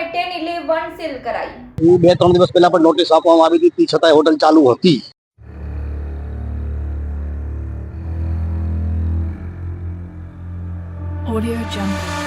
અને તેની leave one seal કરાઈ બે ત્રણ દિવસ પહેલા પણ નોટિસ આપવામાં આવી હતી છતાંય હોટલ ચાલુ હતી ઓડિયો Jungle.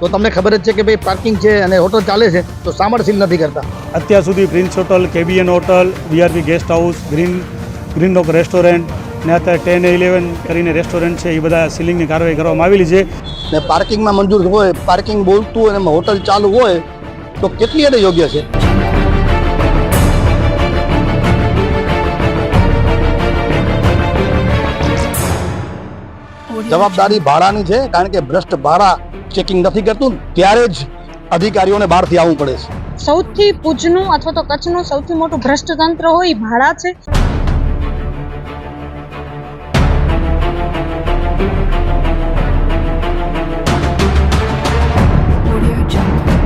તો તમને ખબર જ છે કે ભાઈ પાર્કિંગ છે અને હોટલ ચાલે છે તો સામળ સીલ નથી કરતા. અત્યાર સુધી Prince hotel KBN hotel VRP guest house Green Green Rock restaurant ને અત્યારે ટેન ઇલેવન કરીને રેસ્ટોરન્ટ છે એ બધા સીલિંગની કાર્યવાહી કરવામાં આવેલી છે. ને પાર્કિંગમાં મંજૂર હોય પાર્કિંગ બોલતું હોય અને હોટલ ચાલુ હોય તો કેટલી હદે યોગ્ય છે? જવાબદારી ભાડાની છે કારણ કે ભ્રષ્ટ ભાડા ચેકિંગ નથી કરતું ત્યારે જ અધિકારીઓને બહારથી આવવું પડે છે. સૌથી પૂજનું અથવા તો કચ્છનું સૌથી મોટું ભ્રષ્ટ તંત્ર હોય ભાડા છે. Audio Jungle.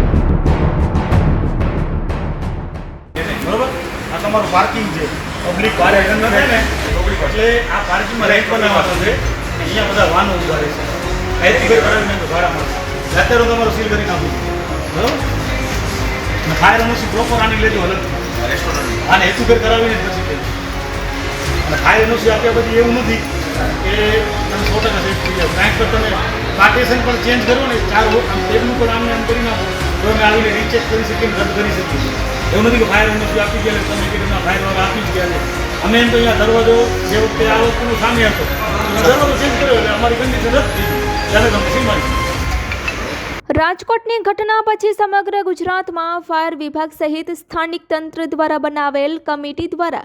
બરોબર? આ તમારું પાર્કિંગ છે. પબ્લિક બહાર ને એટલે આ પાર્કિંગમાં રેન્ટ બનાવવાનો છે. અહીંયા બધા વાહનો ઊભા રહેશે અત્યારે હું તમારો સીલ કરી નાખું. બરાબર ફાયર એનઓસી પ્રોપર આની લેજો અલગ. આને હેતુ કરાવીને પછી અને ફાયર એનઓસી આપ્યા પછી એવું નથી કે તમે સો તો તમે પાર્ટીશન પણ ચેન્જ કરો ને, ચાર આમ ટેબલ ઉપર આમને આમ કરી નાખો. તો અમે આવીને રીચેક કરી શકીએ કરી શકીએ. એવું નથી કે ફાયર એનઓસી આપી ગયા તમે કીધું ફાયર વાળા આપી જ ગયા અમે એમ તો અહીંયા દરવાજો જે વખતે આ વસ્તુનો સામે હતો દરવાજો ચેન્જ કર્યો એટલે અમારી કન્ડિશન રદ થઈ ગઈ. રાજકોટની ઘટના પછી સમગ્ર ગુજરાતમાં ફાયર વિભાગ સહિત સ્થાનિક તંત્ર દ્વારા બનાવેલ કમિટી દ્વારા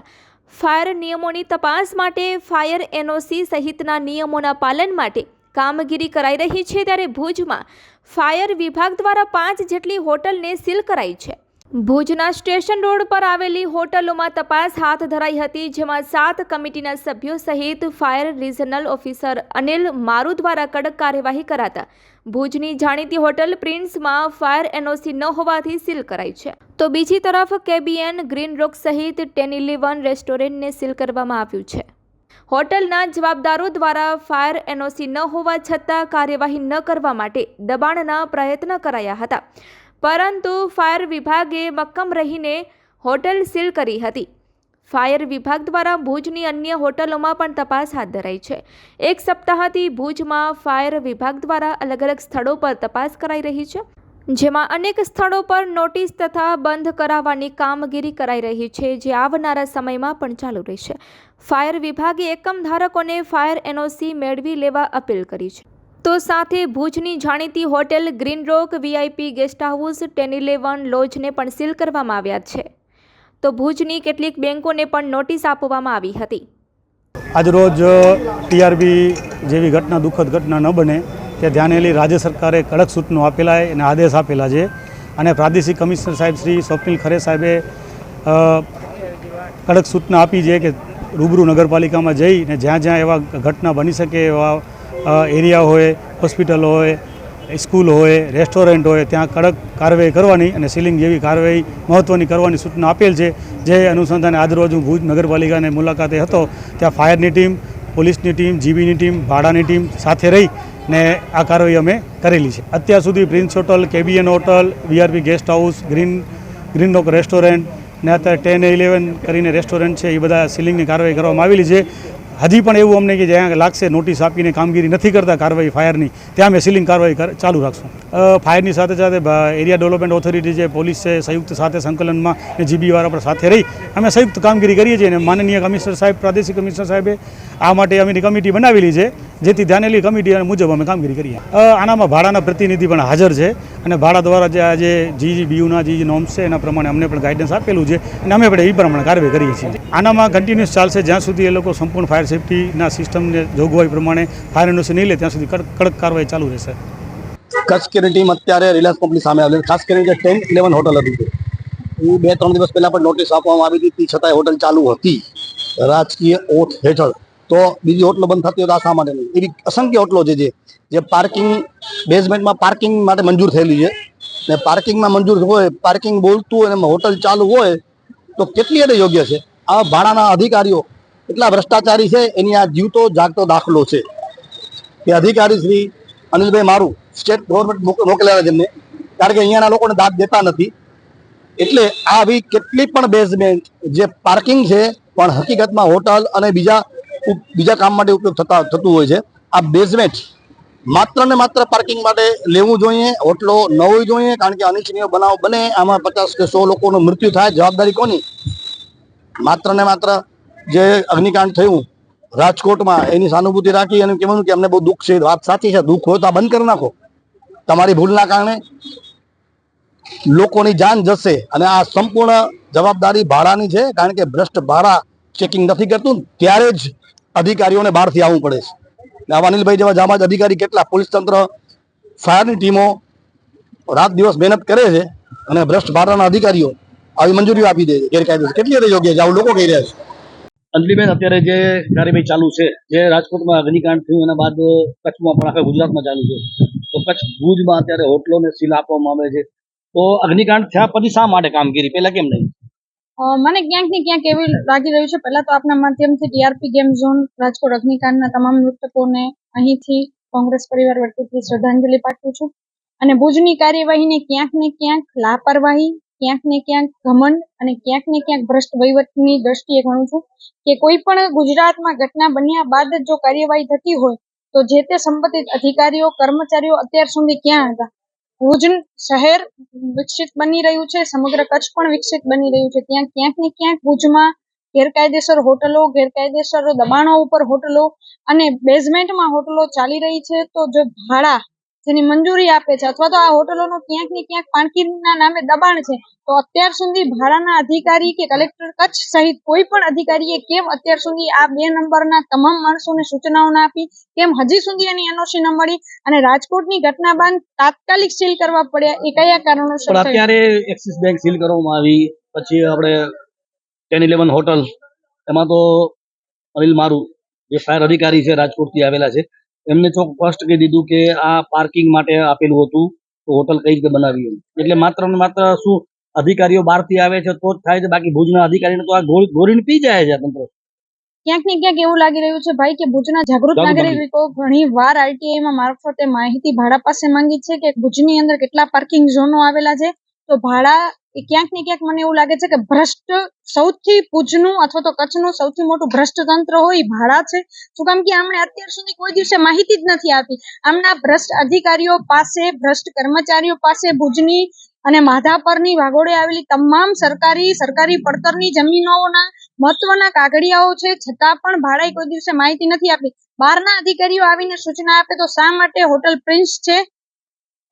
ફાયર નિયમોની તપાસ માટે ફાયર એનઓસી સહિતના નિયમોના પાલન માટે કામગીરી કરાઈ રહી છે ત્યારે ભુજમાં ફાયર વિભાગ દ્વારા પાંચ જેટલી હોટલને સીલ કરાઈ છે. ભુજના સ્ટેશન રોડ પર આવેલી હોટલોમાં તપાસ હાથ ધરાઈ હતી, જેમાં સાત કમિટીના સભ્યો સહિત ફાયર રિજનલ ઓફિસર અનિલ મારુ દ્વારા કડક કાર્યવાહી કરાતા. ભુજની જાણીતી હોટલ પ્રિન્સમાં ફાયર એનઓસી ન હોવાથી સીલ કરાઈ છે. તો બીજી તરફ કેબીએન, ગ્રીન રોક સહિત ટેન ઇલેવન રેસ્ટોરન્ટને સીલ કરવામાં આવ્યું છે. હોટલના જવાબદારો દ્વારા ફાયર એનઓસી ન હોવા છતાં કાર્યવાહી ન કરવા માટે દબાણના પ્રયત્ન કરાયા હતા. પરંતુ ફાયર વિભાગે મક્કમ રહીને હોટલ સીલ કરી હતી. ફાયર વિભાગ દ્વારા ભુજની અન્ય હોટલોમાં પણ તપાસ હાથ ધરાઈ છે. એક સપ્તાહથી ભુજમાં ફાયર વિભાગ દ્વારા અલગ અલગ સ્થળો પર તપાસ કરાઈ રહી છે, જેમાં અનેક સ્થળો પર નોટિસ તથા બંધ કરાવવાની કામગીરી કરાઈ રહી છે, જે આવનારા સમયમાં પણ ચાલુ રહેશે. ફાયર વિભાગે એકમ ધારકોને ફાયર એનઓસી મેળવી લેવા અપીલ કરી છે. તો સાથે ભુજની જાણીતી hotel Green Rock VIP guest house ten eleven લોજને પણ સીલ કરવામાં આવ્યા છે. તો ભુજની કેટલીક બેંકોને પણ નોટિસ આપવામાં આવી હતી. આજરોજ ટીઆરબી જેવી ઘટના, દુઃખદ ઘટના ન બને તે ધ્યાને લઈ રાજ્ય સરકારે કડક સૂચનો આપેલા અને આદેશ આપેલા છે. અને પ્રાદેશિક કમિશનર સાહેબ શ્રી સ્વપ્નિલ ખરે સાહેબે કડક સૂચના આપી છે કે રૂબરૂ નગરપાલિકામાં જઈને જ્યાં જ્યાં એવા ઘટના બની શકે એવા એરિયા હોય, હોસ્પિટલ હોય, સ્કૂલ હોય, રેસ્ટોરન્ટ હોય, ત્યાં કડક કાર્યવાહી કરવાની અને સીલિંગ જેવી કાર્યવાહી મહત્ત્વની કરવાની સૂચના આપેલ છે. જે અનુસંધાને આજરોજ હું ભુજ નગરપાલિકાની મુલાકાતે હતો, ત્યાં ફાયરની ટીમ, પોલીસની ટીમ, જીબીની ટીમ, ભાડાની ટીમ સાથે રહી ને આ કાર્યવાહી અમે કરેલી છે. અત્યાર સુધી Prince hotel, KBN hotel, VRP guest house, Green Green Rock restaurant ને અત્યારે ટેન, ઇલેવન કરીને રેસ્ટોરન્ટ છે, એ બધા સીલિંગની કાર્યવાહી કરવામાં આવેલી છે. હજી પણ એવું અમને કે જ્યાં લાગશે, નોટિસ આપીને કામગીરી નથી કરતા કાર્યવાહી ફાયરની, ત્યાં અમે સીલિંગ કાર્યવાહી ચાલુ રાખશું. ફાયરની સાથે સાથે એરિયા ડેવલપમેન્ટ ઓથોરિટી છે પોલીસ છે, સંયુક્ત સાથે સંકલનમાં જીબી વાળા પણ સાથે રહી, અમે સંયુક્ત કામગીરી કરીએ છીએ અને માનનીય કમિશનર સાહેબ, પ્રાદેશિક કમિશનર સાહેબે આ માટે અમે કમિટી બનાવેલી છે. જેથી ધ્યાનેલી કમિટી મુજબ અમે કામગીરી કરીએ. આનામાં ભાડાના પ્રતિનિધિ પણ હાજર છે અને ભાડા દ્વારા જે આજે જી બીયુના જે નોમ્સ છે એના પ્રમાણે અમને પણ ગાઈડન્સ આપેલું છે અને અમે પણ એ પ્રમાણે કાર્યવાહી કરીએ છીએ. આનામાં કન્ટિન્યુઅસ ચાલશે જ્યાં સુધી એ લોકો સંપૂર્ણ ફાયર સેફટીના સિસ્ટમને જોગવાઈ પ્રમાણે ફાયર એનઓસી નહીં લે ત્યાં સુધી કડક કાર્યવાહી ચાલુ રહેશે. કચ્છ કેની ટીમ અત્યારે રિલાયન્સ કંપની સામે આવેલી ખાસ કરીને જે ટેન ઇલેવન હોટલ હતી એ બે, ત્રણ દિવસ પહેલાં પણ નોટિસ આપવામાં આવી હતી. છતાંય હોટલ ચાલુ હતી. રાજકીય ઓથ હેઠળ. તો બીજી હોટલો બંધ થતી હોય તો આ માટે નહીં. એવી અસંખ્ય હોટલો છે જે પાર્કિંગ બેઝમેન્ટમાં પાર્કિંગ માટે મંજૂર થયેલી છે. ને પાર્કિંગમાં મંજૂર હોય પાર્કિંગ બોલતું હોય એમાં હોટલ ચાલુ હોય, તો કેટલી હદે યોગ્ય છે? આ ભાડાના અધિકારીઓ એટલા ભ્રષ્ટાચારી છે, એની આ જીવતો જાગતો દાખલો છે. કે અધિકારી શ્રી અનિલભાઈ મારું સ્ટેટ ગવર્મેન્ટ મોકલેલા છે એમને. કારણ કે અહીંયાના લોકોને દાદ દેતા નથી. એટલે આવી કેટલી પણ બેઝમેન્ટ જે પાર્કિંગ છે, પણ હકીકતમાં હોટલ અને બીજા બીજા કામ માટે ઉપયોગ થતા, થતું હોય છે. આ બેઝમેન્ટ માત્ર ને માત્ર પાર્કિંગ માટે લેવું જોઈએ, હોટલો ન હોવી જોઈએ, કારણ કે અનિચ્છનીય બનાવ બને, આમાં પચાસ કે સો લોકોનું મૃત્યુ થાય, જવાબદારી કોની? માત્ર ને માત્ર જે અગ્નિકાંડ થયું, રાજકોટમાં એની સાનુભૂતિ રાખી અને કહેવાનું કે અમને બહુ દુઃખ છે, વાત સાચી છે, દુઃખ હોય તો બંધ કરી નાખો. તમારી ભૂલના કારણે લોકોની જાન જશે અને આ સંપૂર્ણ જવાબદારી ભાડાની છે, કારણ કે ભ્રષ્ટ ભાડા ચેકિંગ નથી કરતું, ત્યારે જ અધિકારીઓને બહારથી આવવું પડે છે. આવા અનિલભાઈ જેવા જાબાજ અધિકારી કેટલા પોલીસ તંત્ર, ફાયરની ટીમો રાત દિવસ મહેનત કરે છે અને ભ્રષ્ટ ભારતના અધિકારીઓ આવી મંજૂરીઓ આપી દે છે, ગેરકાયદેસર. કેટલી યોગ્ય છે? આવું લોકો કહી રહ્યા છે. અંજલીબેન અત્યારે જે કાર્યવાહી ચાલુ છે, જે રાજકોટમાં અગ્નિકાંડ થયું, એના બાદ કચ્છમાં પણ આખા ગુજરાતમાં ચાલુ છે. તો કચ્છ ભુજમાં અત્યારે હોટલોને સીલ આપવામાં આવે છે. તો અગ્નિકાંડ થયા પછી શા માટે કામગીરી? પહેલા કેમ નહીં? મને ક્યાંક ને ક્યાંક એવું લાગી રહ્યું છે. પહેલા તો આપના માધ્યમથી ટીઆરપી ગેમ ઝોન, રાજકોટ અગ્નિકાંડના તમામ મૃતકોને અહીંથી કોંગ્રેસ પરિવાર વતીથી શ્રદ્ધાંજલિ પાઠવું છું. અને ભુજની કાર્યવાહીને ક્યાંક ને ક્યાંક લાપરવાહી, ક્યાંક ને ક્યાંક ઘમંડ અને ક્યાંક ને ક્યાંક ભ્રષ્ટ વહીવટની દ્રષ્ટિએ ગણું છું કે કોઈ પણ ગુજરાતમાં ઘટના બન્યા બાદ જ જો કાર્યવાહી થતી હોય, તો જે તે સંબંધિત અધિકારીઓ, કર્મચારીઓ અત્યાર સુધી ક્યાં હતા? ભુજ શહેર વિકસિત બની રહ્યું છે, સમગ્ર કચ્છ પણ વિકસિત બની રહ્યું છે. ત્યાં ક્યાંક ને ક્યાંક ભુજમાં ગેરકાયદેસર હોટલો, ગેરકાયદેસર દબાણો ઉપર હોટલો અને બેઝમેન્ટમાં હોટલો ચાલી રહી છે. તો જો ભાડા જેની મંજૂરી આપે છે અથવા તો આ હોટલોનું ક્યાંક ને ક્યાંક પાણકીના નામે દબાણ છે તો અત્યાર સુધી ભાડાના અધિકારી કે કલેક્ટર કચ્છ સહિત કોઈ પણ અધિકારીએ કેમ અત્યાર સુધી આ બે નંબરના તમામ માણસોને સૂચનાઓ ના આપી કેમ હજી સુધી એની એનઓસી ન મળી અને રાજકોટની ઘટના બાદ તાત્કાલિક સીલ કરવા પડ્યા એ કયા કારણોસર અત્યારે એક્સિસ બેંક સીલ કરવામાં આવી પછી આપણે ટેન ઇલેવન હોટલ એમાં તો અનિલ મારું જે ફાયર અધિકારી છે રાજકોટથી આવેલા છે એમને ચોક સ્પષ્ટ કહી દીધું કે આ પાર્કિંગ માટે આપેલું હતું તો હોટલ કઈ રીતે બનાવી એટલે માત્ર ને માત્ર શું અધિકારીઓ બહારથી આવે છે તો જ થાય છે બાકી ભુજના અધિકારીને તો આ ગોળીને પી જાય છે તંત્ર. ક્યાંક ને ક્યાંક એવું લાગી રહ્યું છે ભાઈ કે ભુજના જાગૃત જાગૃત નાગરિકો ઘણી વાર આરટીઆઈ માં મારફતે માહિતી ભાડા પાસે માંગી છે કે ભુજની અંદર કેટલા પાર્કિંગ ઝોનો આવેલા છે? તો ભાડા એ ક્યાંક ને ક્યાંક મને એવું લાગે છે કે ભ્રષ્ટ સૌથી ભુજનું અથવા તો કચ્છનું સૌથી મોટું ભ્રષ્ટ તંત્ર હોય ભાડા છે. શું કામ કે આમણે અત્યાર સુધી કોઈ દિવસે માહિતી જ નથી આપી. આમના ભ્રષ્ટ અધિકારીઓ પાસે, ભ્રષ્ટ કર્મચારીઓ પાસે ભુજની અને માધાપરની વાગોળે આવેલી તમામ સરકારી સરકારી પડતરની જમીનોના મહત્વના કાગળિયાઓ છે. છતાં પણ ભાડાએ કોઈ દિવસે માહિતી નથી આપી. બહારના અધિકારીઓ આવીને સૂચના આપે તો શા માટે હોટલ પ્રિન્સ છે?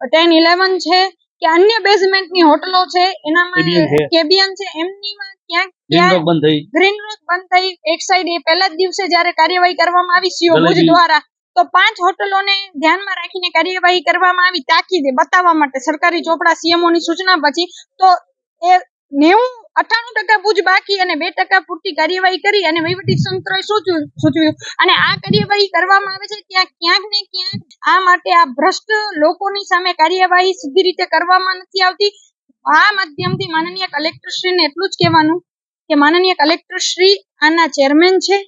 ટેન ઇલેવન છે? કે અન્ય બેઝમેન્ટની હોટલો છે એનામાં. કેબિયન છે. એમનીમાં ક્યાંક ક્યાંક બંધ થઈ. ગ્રીન રોડ બંધ થઈ. એક સાઈડ એ પહેલા જ દિવસે જ્યારે કાર્યવાહી કરવામાં આવી સીઓ ભુજ દ્વારા તો પાંચ હોટલોને ધ્યાનમાં રાખીને કાર્યવાહી કરવામાં આવી. તાકીદે બતાવવા માટે સરકારી ચોપડા સીએમઓ ની સૂચના પછી તો એ નેવું અઠાણું ટકા ભુજ બાકી અને બે ટકા પૂરતી કાર્યવાહી કરી અને વહીવટી તંત્રએ સૂચવ્યું અને આ કાર્યવાહી કરવામાં આવે છે ત્યાં ક્યાંક ને ક્યાંક આ માટે આ ભ્રષ્ટ લોકોની સામે કાર્યવાહી સીધી રીતે કરવામાં નથી આવતી. આ માધ્યમથી માનનીય કલેક્ટરશ્રીને એટલું જ કહેવાનું કે માનનીય કલેક્ટર શ્રી આના ચેરમેન છે.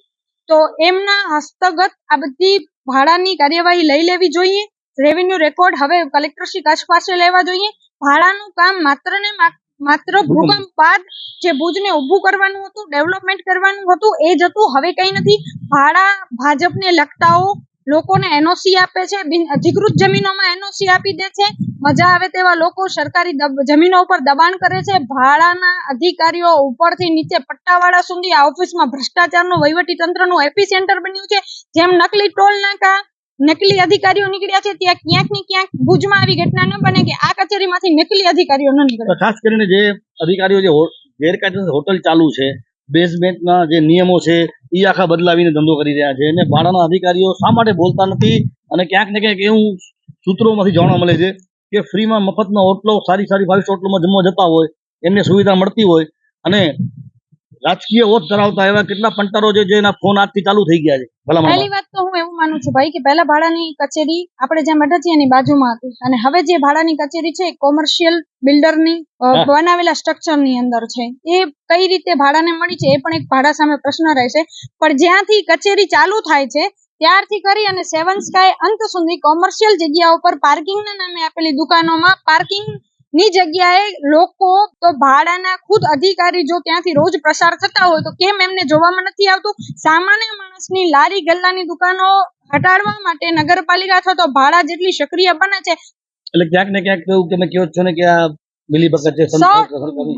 તો એમના હસ્તગત આ બધી ભાડાની કાર્યવાહી લઈ લેવી જોઈએ. રેવન્યુ રેકોર્ડ હવે કલેક્ટરશ્રી કચ્છ પાસે લેવા જોઈએ. ભાડાનું કામ માત્ર ને મા- માત્ર ભૂકંપ. બાદ જે ભુજને ઊભું કરવાનું હતું ડેવલપમેન્ટ કરવાનું હતું એ જ હતું. હવે કંઈ નથી. ભાડા ભાજપને લગતાઓ લોકોને એનઓસી આપે છે. બિન અધિકૃત જમીનોમાં એનઓસી આપી દે છે. મજા આવે તેવા લોકો સરકારી જમીનો ઉપર દબાણ કરે છે. ભાડાના અધિકારીઓ ઉપરથી નીચે પટ્ટાવાળા સુધી આ ઓફિસમાં ભ્રષ્ટાચારનું વહીવટી તંત્રનું એપી સેન્ટર બન્યું છે. જેમ નકલી ટોલ નાકા નકલી અધિકારીઓ નીકળ્યા છે ત્યાં ક્યાંક ને ક્યાંક ભુજમાં આવી ઘટના ન બને કે આ કચેરીમાંથી નકલી અધિકારીઓ ન નીકળે. ખાસ કરીને જે અધિકારીઓ જે ગેરકાયદેસર હોટલ ચાલુ છે બેઝમેન્ટના જે નિયમો છે એ આખા બદલાવીને ધંધો કરી રહ્યા છે અને ભાડાના અધિકારીઓ શા માટે બોલતા નથી અને ક્યાંક ને ક્યાંક એવું સૂત્રોમાંથી જાણવા મળે છે કે ફ્રીમાં મફતમાં હોટલો સારી સારી ફાઇવ હોટલોમાં જમવા જતા હોય એમને સુવિધા મળતી હોય અને રાજકીય ઓથ ધરાવતા એવા કેટલા પંટરો છે જેના ફોન આજથી ચાલુ થઈ ગયા છે ભલામણ પહેલી વાત તો હું એવું માનું છું ભાઈ કે પહેલા ભાડાની કચેરી આપણે જ્યાં બેઠા છીએ એની બાજુમાં હતી. અને હવે જે ભાડાની કચેરી છે કોમર્શિયલ બિલ્ડરની. બનાવેલા સ્ટ્રક્ચરની અંદર છે. એ કઈ રીતે ભાડાને મળી છે એ પણ એક ભાડા સામે પ્રશ્ન રહેશે. પણ જ્યાંથી કચેરી ચાલુ થાય છે ત્યારથી કરી અને સેવન સ્કાય અંત સુધી કોમર્શિયલ જગ્યાઓ પર પાર્કિંગના નામે આપેલી દુકાનોમાં પાર્કિંગ ની જગ્યાએ લોકો તો ભાડાના ખુદ અધિકારી જો ત્યાંથી રોજ પ્રસાર થતા હોય તો કેમ એમને જોવામાં નથી આવતું? સામાન્ય માણસની લારી ગલ્લાની દુકાનો હટાડવા માટે નગરપાલિકા અથવા તો ભાડા જેટલી સક્રિય બને છે. એટલે ક્યાંક ને ક્યાંક એવું તમે કહો છો ને કે આ મિલીભગત છે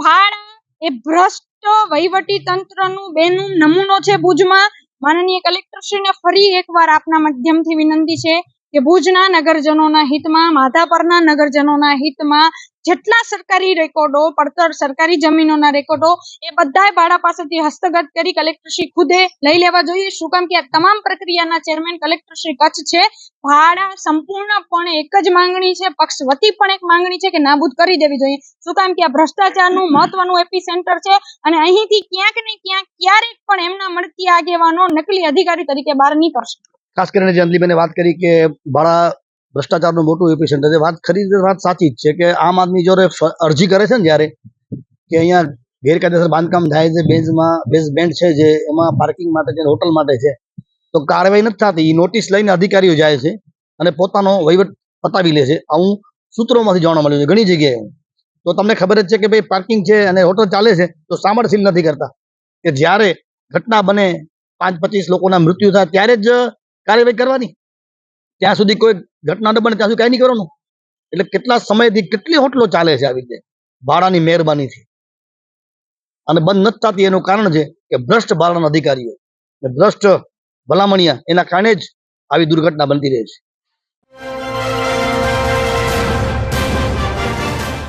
ભાડા એ ભ્રષ્ટ વહીવટી તંત્રનું બેનું નમૂનો છે ભુજમાં. માનનીય કલેક્ટરશ્રીને ફરી એકવાર આપના માધ્યમથી વિનંતી છે કે ભુજના નગરજનોના હિતમાં માધાપરના નગરજનોના હિતમાં જેટલા સરકારી રેકોર્ડો, પડતર સરકારી જમીનોના રેકોર્ડો, એ બધાય ભાડા પાસેથી હસ્તગત કરી કલેક્ટરશ્રી ખુદે લઈ લેવા જોઈએ. શું કામ કે આ તમામ પ્રક્રિયાના ચેરમેન કલેક્ટરશ્રી કચ્છ છે. ભાડા સંપૂર્ણપણે એક જ માંગણી છે. પક્ષ વતી પણ એક માંગણી છે કે નાબૂદ કરી દેવી જોઈએ. શું કામ કે આ ભ્રષ્ટાચારનું મહત્વનું એપી સેન્ટર છે અને અહીંથી ક્યાંક ને ક્યાંક ક્યારેક પણ એમના મળતી આગેવાનો નકલી અધિકારી તરીકે બહાર નીકળશે. ખાસ કરીને જે અંજલિબેને વાત કરી કે ભાડા ભ્રષ્ટાચારનું મોટું એપી છે. વાત ખરી વાત સાચી જ છે કે આમ આદમી જ્યારે અરજી કરે છે ને જ્યારે કે અહીંયા ગેરકાયદેસર બાંધકામ થાય છે બેઝમાં બેઝ બેન્ડ છે જે, એમાં પાર્કિંગ માટે છે હોટલ માટે છે, તો કાર્યવાહી નથી થતી. એ નોટિસ લઈને અધિકારીઓ જાય છે અને પોતાનો વહીવટ પતાવી લે છે. આવું સૂત્રોમાંથી જાણવા મળ્યું છે. ઘણી જગ્યાએ તો તમને ખબર જ છે કે ભાઈ પાર્કિંગ છે અને હોટલ ચાલે છે, તો સામર સીલ નથી કરતા. કે જ્યારે ઘટના બને, પાંચ પચીસ લોકોના મૃત્યુ થાય, ત્યારે જ કાર્યવાહી કરવાની. ત્યાં સુધી કોઈ ઘટના ન બને ત્યાં સુધી કઈ નહીં કરવાનું. એટલે કેટલા સમયથી કેટલી હોટલો ચાલે છે આવી રીતે? ભાડાની મહેરબાનીથી અને બંધ નથી થતી એનું કારણ છે કે ભ્રષ્ટ ભાડાના અધિકારીઓ ભ્રષ્ટ ભલામણિયા એના કારણે જ આવી દુર્ઘટના બનતી રહે છે.